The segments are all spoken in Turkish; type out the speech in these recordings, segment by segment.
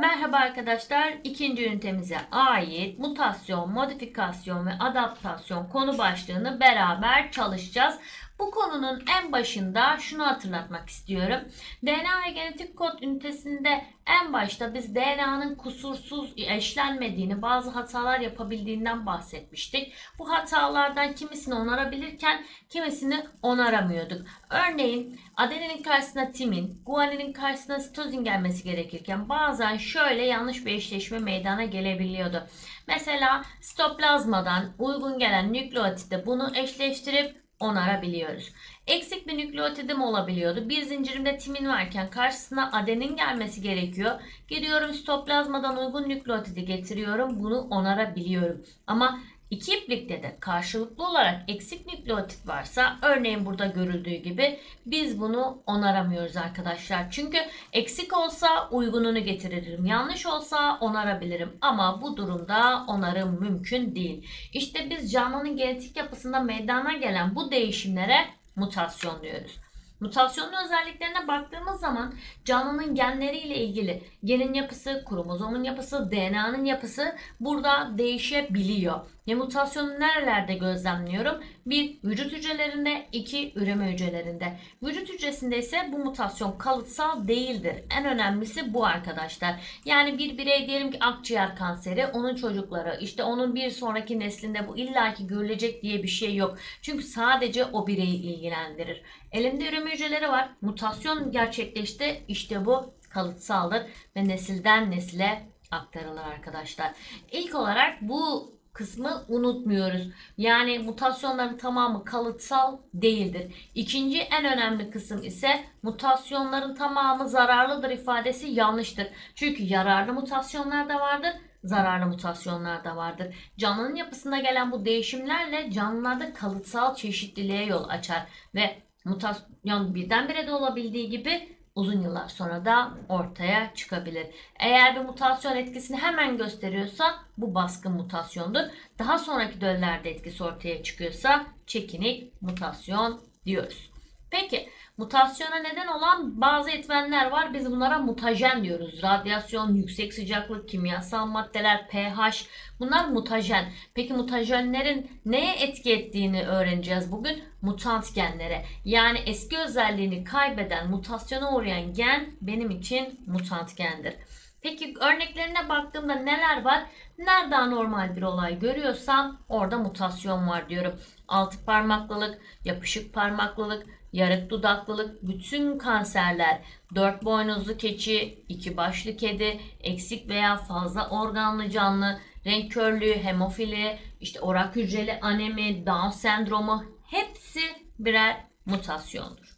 Merhaba arkadaşlar. İkinci ünitemize ait mutasyon, modifikasyon ve adaptasyon konu başlığını beraber çalışacağız. Bu konunun en başında şunu hatırlatmak istiyorum. DNA ve genetik kod ünitesinde en başta biz DNA'nın kusursuz eşlenmediğini, bazı hatalar yapabildiğinden bahsetmiştik. Bu hatalardan kimisini onarabilirken kimisini onaramıyorduk. Örneğin adeninin karşısına timin, guaninin karşısına sitozin gelmesi gerekirken bazen şöyle yanlış bir eşleşme meydana gelebiliyordu. Mesela stoplazmadan uygun gelen nükleotide bunu eşleştirip onarabiliyoruz. Eksik bir nükleotidim olabiliyordu. Bir zincirimde timin varken karşısına adenin gelmesi gerekiyor. Gidiyorum stoplazmadan uygun nükleotidi getiriyorum. Bunu onarabiliyorum. Ama iki iplikte de karşılıklı olarak eksik nükleotit varsa örneğin burada görüldüğü gibi biz bunu onaramıyoruz arkadaşlar. Çünkü eksik olsa uygununu getiririm. Yanlış olsa onarabilirim. Ama bu durumda onarım mümkün değil. İşte biz canlının genetik yapısında meydana gelen bu değişimlere mutasyon diyoruz. Mutasyonun özelliklerine baktığımız zaman canlının genleriyle ilgili genin yapısı, kromozomun yapısı, DNA'nın yapısı burada değişebiliyor. Ve mutasyonu nerelerde gözlemliyorum? Bir, vücut hücrelerinde, iki, üreme hücrelerinde. Vücut hücresinde ise bu mutasyon kalıtsal değildir. En önemlisi bu arkadaşlar. Yani bir birey diyelim ki akciğer kanseri, onun çocukları, işte onun bir sonraki neslinde bu illaki görülecek diye bir şey yok. Çünkü sadece o bireyi ilgilendirir. Elimde üreme hücreleri var. Mutasyon gerçekleşti. İşte bu kalıtsaldır ve nesilden nesile aktarılır arkadaşlar. İlk olarak bu kısmı unutmuyoruz. Yani mutasyonların tamamı kalıtsal değildir. İkinci en önemli kısım ise mutasyonların tamamı zararlıdır ifadesi yanlıştır. Çünkü yararlı mutasyonlar da vardır, zararlı mutasyonlar da vardır. Canlının yapısında gelen bu değişimlerle canlılarda kalıtsal çeşitliliğe yol açar ve mutasyon birdenbire de olabildiği gibi uzun yıllar sonra da ortaya çıkabilir. Eğer bir mutasyon etkisini hemen gösteriyorsa bu baskın mutasyondur. Daha sonraki döllerde etkisi ortaya çıkıyorsa çekinik mutasyon diyoruz. Peki mutasyona neden olan bazı etmenler var. Biz bunlara mutajen diyoruz. Radyasyon, yüksek sıcaklık, kimyasal maddeler, pH bunlar mutajen. Peki mutajenlerin neye etki ettiğini öğreneceğiz bugün. Mutant genlere. Yani eski özelliğini kaybeden, mutasyona uğrayan gen benim için mutant gendir. Peki örneklerine baktığımda neler var? Nerede anormal bir olay görüyorsam orada mutasyon var diyorum. Altı parmaklılık, yapışık parmaklılık, yarık dudaklılık, bütün kanserler, dört boynuzlu keçi, iki başlı kedi, eksik veya fazla organlı canlı, renk körlüğü, hemofili, işte orak hücreli anemi, Down sendromu hepsi birer mutasyondur.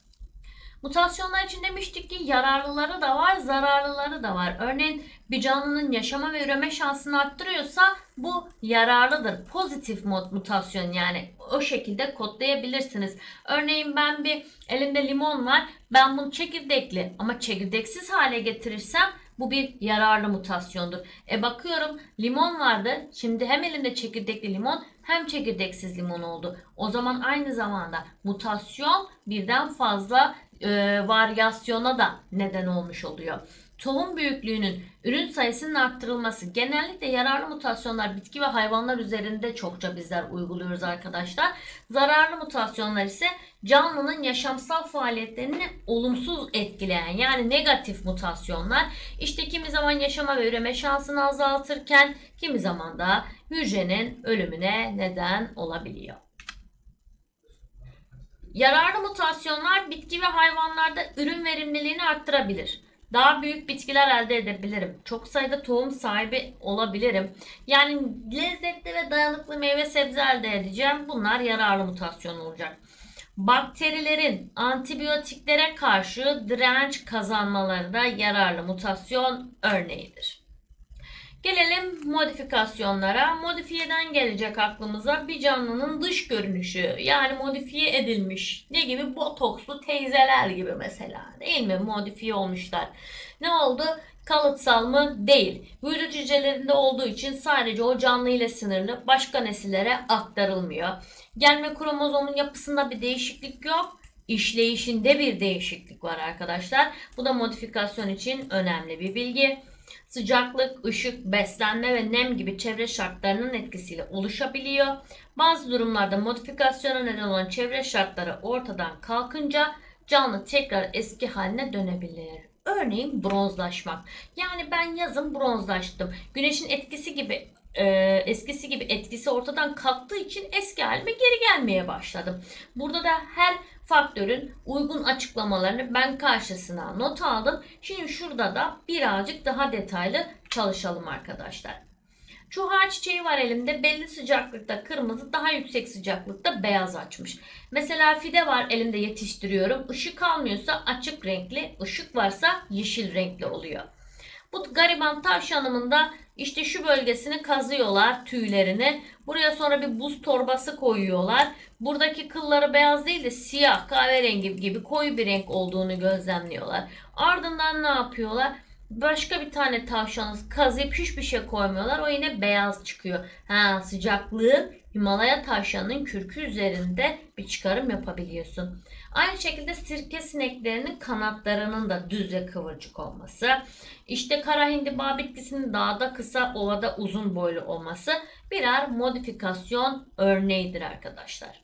Mutasyonlar için demiştik ki yararlıları da var, zararlıları da var. Örneğin bir canlının yaşama ve üreme şansını arttırıyorsa bu yararlıdır. Pozitif mutasyon yani o şekilde kodlayabilirsiniz. Örneğin ben bir elimde limon var. Ben bunu çekirdekli ama çekirdeksiz hale getirirsem bu bir yararlı mutasyondur. E bakıyorum limon vardı. Şimdi hem elimde çekirdekli limon hem çekirdeksiz limon oldu. O zaman aynı zamanda mutasyon birden fazla e, varyasyona da neden olmuş oluyor. Tohum büyüklüğünün ürün sayısının arttırılması genellikle yararlı mutasyonlar bitki ve hayvanlar üzerinde çokça bizler uyguluyoruz arkadaşlar. Zararlı mutasyonlar ise canlının yaşamsal faaliyetlerini olumsuz etkileyen yani negatif mutasyonlar. İşte kimi zaman yaşama ve üreme şansını azaltırken kimi zaman da hücrenin ölümüne neden olabiliyor. Yararlı mutasyonlar bitki ve hayvanlarda ürün verimliliğini arttırabilir. Daha büyük bitkiler elde edebilirim. Çok sayıda tohum sahibi olabilirim. Yani lezzetli ve dayanıklı meyve sebze elde edeceğim. Bunlar yararlı mutasyon olacak. Bakterilerin antibiyotiklere karşı direnç kazanmaları da yararlı mutasyon örneğidir. Gelelim modifikasyonlara. Modifiyeden gelecek aklımıza bir canlının dış görünüşü. Yani modifiye edilmiş. Ne gibi? Botokslu teyzeler gibi mesela. Değil mi? Modifiye olmuşlar. Ne oldu? Kalıtsal mı? Değil. Vücut hücrelerinde olduğu için sadece o canlı ile sınırlı. Başka nesillere aktarılmıyor. Gen ve kromozomun yapısında bir değişiklik yok işleyişinde bir değişiklik var arkadaşlar. Bu da modifikasyon için önemli bir bilgi. Sıcaklık, ışık, beslenme ve nem gibi çevre şartlarının etkisiyle oluşabiliyor. Bazı durumlarda modifikasyona neden olan çevre şartları ortadan kalkınca canlı tekrar eski haline dönebilir. Örneğin bronzlaşmak. Yani ben yazın bronzlaştım. Güneşin etkisi gibi e, eskisi gibi etkisi ortadan kalktığı için eski halime geri gelmeye başladım. Burada da her faktörün uygun açıklamalarını ben karşısına not aldım. Şimdi şurada da birazcık daha detaylı çalışalım arkadaşlar. Çuha çiçeği var elimde. Belli sıcaklıkta kırmızı, daha yüksek sıcaklıkta beyaz açmış. Mesela fide var elimde yetiştiriyorum. Işık almıyorsa açık renkli, ışık varsa yeşil renkli oluyor. Bu gariban tavşanımın da işte şu bölgesini kazıyorlar tüylerini. Buraya sonra bir buz torbası koyuyorlar. Buradaki kılları beyaz değil de siyah kahverengi gibi koyu bir renk olduğunu gözlemliyorlar. Ardından ne yapıyorlar? Başka bir tane tavşanı kazıyıp hiçbir şey koymuyorlar. O yine beyaz çıkıyor. Ha sıcaklığı Himalaya tavşanının kürkü üzerinde bir çıkarım yapabiliyorsun. Aynı şekilde sirke sineklerinin kanatlarının da düz ve kıvırcık olması. İşte kara hindiba bitkisinin dağda kısa, ovada uzun boylu olması birer modifikasyon örneğidir arkadaşlar.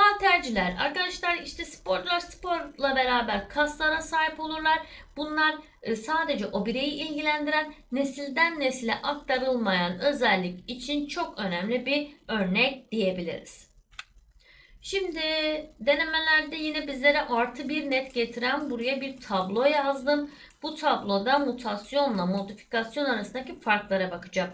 Halterciler. Arkadaşlar işte sporcular sporla beraber kaslara sahip olurlar. Bunlar e, sadece o bireyi ilgilendiren nesilden nesile aktarılmayan özellik için çok önemli bir örnek diyebiliriz. Şimdi denemelerde yine bizlere artı bir net getiren buraya bir tablo yazdım. Bu tabloda mutasyonla modifikasyon arasındaki farklara bakacağım.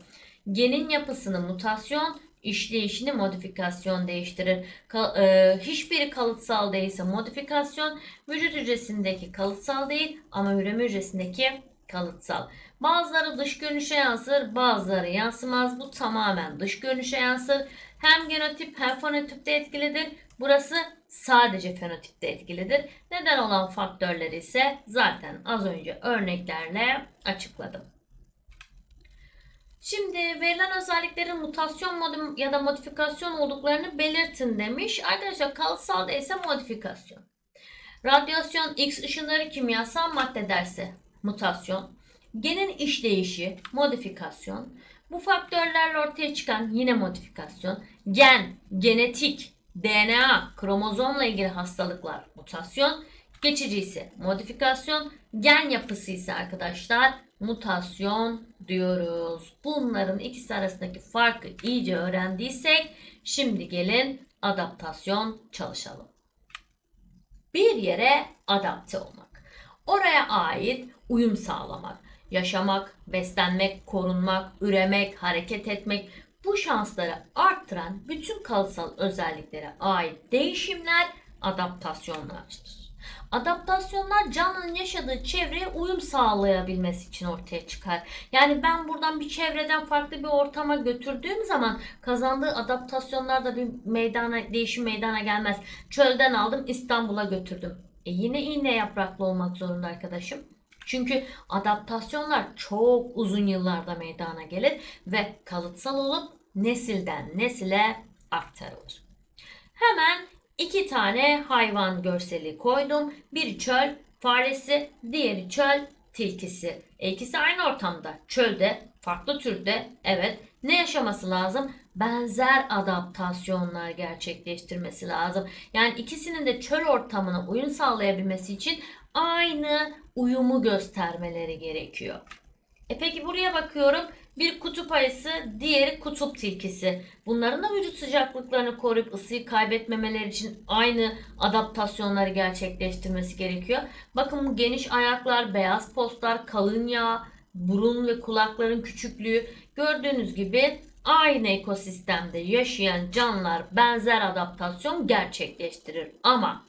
Genin yapısını mutasyon, işleyişini modifikasyon değiştirir. Ka- e, hiçbiri kalıtsal değilse modifikasyon, vücut hücresindeki kalıtsal değil ama üreme hücresindeki kalıtsal. Bazıları dış görünüşe yansır, bazıları yansımaz. Bu tamamen dış görünüşe yansır. Hem genotip hem fenotipte etkilidir. Burası sadece fenotipte etkilidir. Neden olan faktörleri ise zaten az önce örneklerle açıkladım. Şimdi verilen özelliklerin mutasyon modu ya da modifikasyon olduklarını belirtin demiş. Arkadaşlar kalıtsal ise modifikasyon. Radyasyon, X ışınları kimyasal madde derse mutasyon. Genin işleyişi modifikasyon. Bu faktörlerle ortaya çıkan yine modifikasyon. Gen, genetik, DNA, kromozomla ilgili hastalıklar mutasyon. Geçici ise modifikasyon. Gen yapısı ise arkadaşlar mutasyon diyoruz. Bunların ikisi arasındaki farkı iyice öğrendiysek şimdi gelin adaptasyon çalışalım. Bir yere adapte olmak. Oraya ait uyum sağlamak, yaşamak, beslenmek, korunmak, üremek, hareket etmek bu şansları arttıran bütün kalıtsal özelliklere ait değişimler adaptasyonlardır. Adaptasyonlar canlının yaşadığı çevreye uyum sağlayabilmesi için ortaya çıkar. Yani ben buradan bir çevreden farklı bir ortama götürdüğüm zaman kazandığı adaptasyonlarda bir meydana değişim meydana gelmez. Çölden aldım İstanbul'a götürdüm. E yine iğne yapraklı olmak zorunda arkadaşım. Çünkü adaptasyonlar çok uzun yıllarda meydana gelir ve kalıtsal olup nesilden nesile aktarılır. Hemen iki tane hayvan görseli koydum. Biri çöl faresi, diğeri çöl tilkisi. E ikisi aynı ortamda. Çölde, farklı türde. Evet. Ne yaşaması lazım? Benzer adaptasyonlar gerçekleştirmesi lazım. Yani ikisinin de çöl ortamına uyum sağlayabilmesi için aynı uyumu göstermeleri gerekiyor. E peki buraya bakıyorum. Bir kutup ayısı, diğeri kutup tilkisi. Bunların da vücut sıcaklıklarını koruyup ısıyı kaybetmemeleri için aynı adaptasyonları gerçekleştirmesi gerekiyor. Bakın bu geniş ayaklar, beyaz postlar, kalın yağ, burun ve kulakların küçüklüğü. Gördüğünüz gibi aynı ekosistemde yaşayan canlılar benzer adaptasyon gerçekleştirir. Ama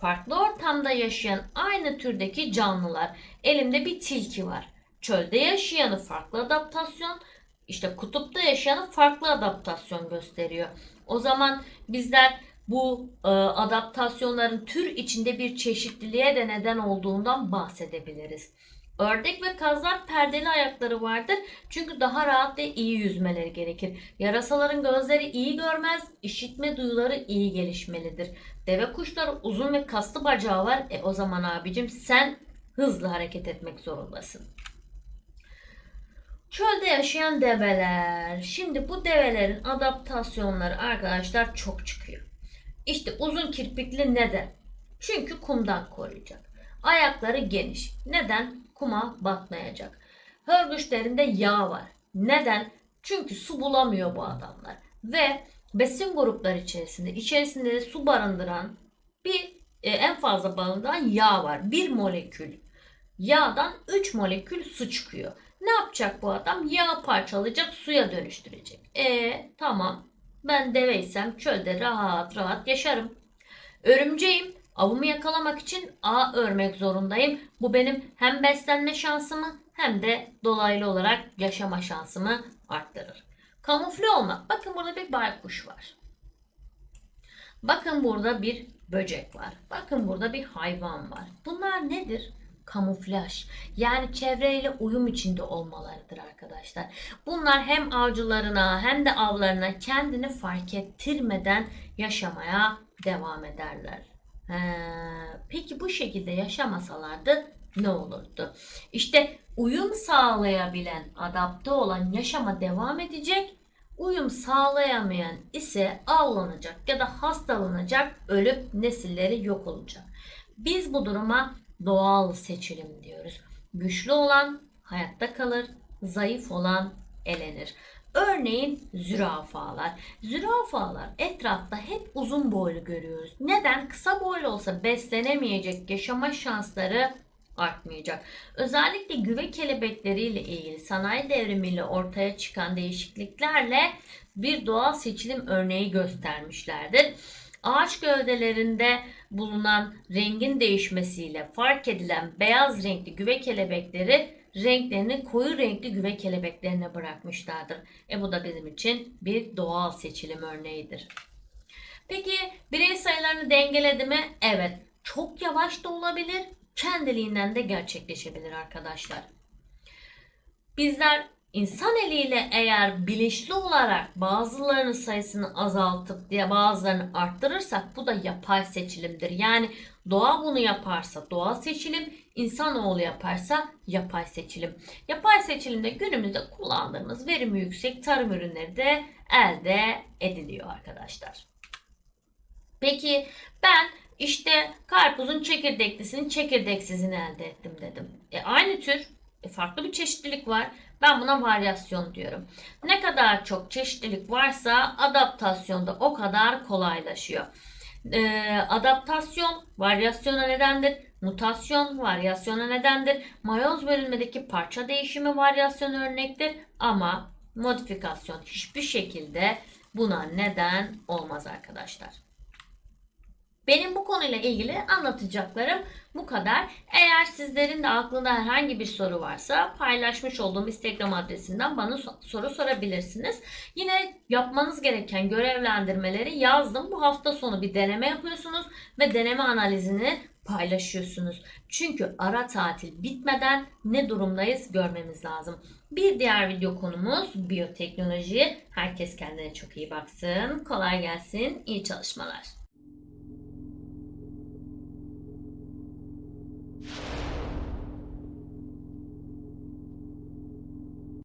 farklı ortamda yaşayan aynı türdeki canlılar. Elimde bir tilki var. Çölde yaşayanı farklı adaptasyon, işte kutupta yaşayanı farklı adaptasyon gösteriyor. O zaman bizler bu e, adaptasyonların tür içinde bir çeşitliliğe de neden olduğundan bahsedebiliriz. Ördek ve kazlar perdeli ayakları vardır. Çünkü daha rahat ve iyi yüzmeleri gerekir. Yarasaların gözleri iyi görmez, işitme duyuları iyi gelişmelidir. Deve kuşları uzun ve kaslı bacağı var. E o zaman abicim sen hızlı hareket etmek zorundasın. Çölde yaşayan develer. Şimdi bu develerin adaptasyonları arkadaşlar çok çıkıyor. İşte uzun kirpikli neden? Çünkü kumdan koruyacak. Ayakları geniş. Neden? Kuma batmayacak. Hörgüçlerinde yağ var. Neden? Çünkü su bulamıyor bu adamlar. Ve besin grupları içerisinde, içerisinde de su barındıran bir e, en fazla barındıran yağ var. Bir molekül yağdan 3 molekül su çıkıyor. Ne yapacak bu adam? Yağ parçalayacak, suya dönüştürecek. E tamam. Ben deveysem çölde rahat rahat yaşarım. Örümceğim. Avımı yakalamak için ağ örmek zorundayım. Bu benim hem beslenme şansımı hem de dolaylı olarak yaşama şansımı arttırır. Kamufle olmak. Bakın burada bir baykuş var. Bakın burada bir böcek var. Bakın burada bir hayvan var. Bunlar nedir? Kamuflaj. Yani çevreyle uyum içinde olmalarıdır arkadaşlar. Bunlar hem avcılarına hem de avlarına kendini fark ettirmeden yaşamaya devam ederler. He, peki bu şekilde yaşamasalardı ne olurdu? İşte uyum sağlayabilen, adapte olan yaşama devam edecek. Uyum sağlayamayan ise avlanacak ya da hastalanacak, ölüp nesilleri yok olacak. Biz bu duruma doğal seçilim diyoruz. Güçlü olan hayatta kalır, zayıf olan elenir. Örneğin zürafalar. Zürafalar etrafta hep uzun boylu görüyoruz. Neden? Kısa boylu olsa beslenemeyecek, yaşama şansları artmayacak. Özellikle güve kelebekleriyle ilgili sanayi devrimiyle ortaya çıkan değişikliklerle bir doğal seçilim örneği göstermişlerdir. Ağaç gövdelerinde bulunan rengin değişmesiyle fark edilen beyaz renkli güve kelebekleri renklerini koyu renkli güve kelebeklerine bırakmışlardır. E bu da bizim için bir doğal seçilim örneğidir. Peki birey sayılarını dengeledi mi? Evet. Çok yavaş da olabilir, kendiliğinden de gerçekleşebilir arkadaşlar. Bizler insan eliyle eğer bilinçli olarak bazılarının sayısını azaltıp diye bazılarını arttırırsak bu da yapay seçilimdir. Yani doğa bunu yaparsa doğal seçilim, insanoğlu yaparsa yapay seçilim. Yapay seçilimde günümüzde kullandığımız verimi yüksek tarım ürünleri de elde ediliyor arkadaşlar. Peki ben işte karpuzun çekirdeklisini çekirdeksizini elde ettim dedim. E aynı tür e, farklı bir çeşitlilik var. Ben buna varyasyon diyorum. Ne kadar çok çeşitlilik varsa adaptasyon da o kadar kolaylaşıyor. E, adaptasyon varyasyona nedendir? Mutasyon varyasyona nedendir? Mayoz bölünmedeki parça değişimi varyasyon örnektir ama modifikasyon hiçbir şekilde buna neden olmaz arkadaşlar. Benim bu konuyla ilgili anlatacaklarım bu kadar. Eğer sizlerin de aklında herhangi bir soru varsa paylaşmış olduğum Instagram adresinden bana soru sorabilirsiniz. Yine yapmanız gereken görevlendirmeleri yazdım. Bu hafta sonu bir deneme yapıyorsunuz ve deneme analizini paylaşıyorsunuz. Çünkü ara tatil bitmeden ne durumdayız görmemiz lazım. Bir diğer video konumuz biyoteknoloji. Herkes kendine çok iyi baksın. Kolay gelsin. İyi çalışmalar. you